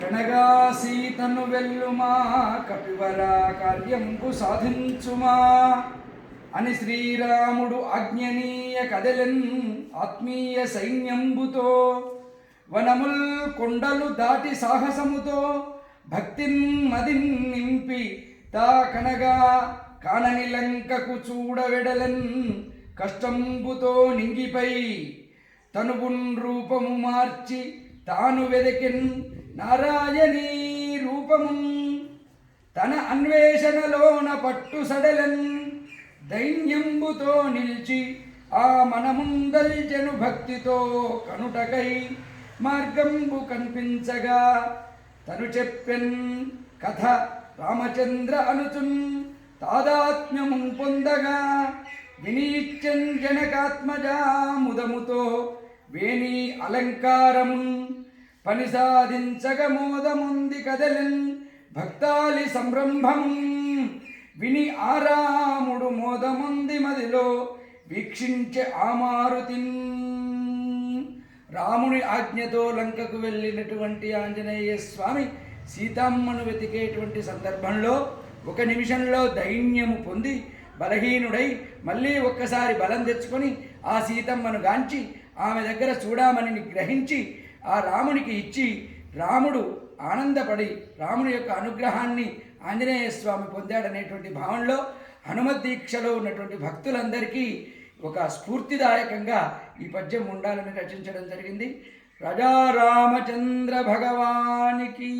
కనగా సీతను వెల్లుమా కపివర కార్యంబు సాధించుమా అని శ్రీరాముడు ఆజ్ఞనీయ కదలెన్ ఆత్మీయ సైన్యంబుతో వనముల్ కొండలు దాటి సాహసముతో భక్తిన్ మదిన్ నింపి తా కనగా కానని లంకకు చూడవెడలన్ కష్టంబుతో నింగిపై తనువున్ రూపము మార్చి తాను వెదకిన్ నారాయణీ రూపము తన అన్వేషణలోన పట్టు సడలన్ దైన్యంబుతో నిలిచి ఆ మనముందల్చెను భక్తితో కనుటకై మార్గంబు కనిపించగా తను చెప్పెన్ కథ రామచంద్ర అనుచున్ తాదాత్మ్యము పొందగా వినీచ్చన్ జనకాత్మజా ముదముతో వేణి అలంకారము పని సాధించగ మోదముంది కదలన్ భక్తాలి సంరంభం విని ఆరాముడు మోదముంది మదిలో వీక్షించే ఆమారుతిన్. రాముని ఆజ్ఞతో లంకకు వెళ్ళినటువంటి ఆంజనేయ స్వామి సీతమ్మను వెతికేటువంటి సందర్భంలో ఒక నిమిషంలో దైన్యము పొంది బలహీనుడై మళ్ళీ ఒక్కసారి బలం తెచ్చుకొని ఆ సీతమ్మను గాంచి ఆమె దగ్గర చూడామని గ్రహించి ఆ రామునికి ఇచ్చి రాముడు ఆనందపడి రాముని యొక్క అనుగ్రహాన్ని ఆంజనేయ స్వామి పొందాడనేటువంటి భావనలో హనుమద్దీక్షలో ఉన్నటువంటి భక్తులందరికీ ఒక స్ఫూర్తిదాయకంగా ఈ పద్యం ఉండాలని రచించడం జరిగింది. రాజా రామచంద్ర భగవానికి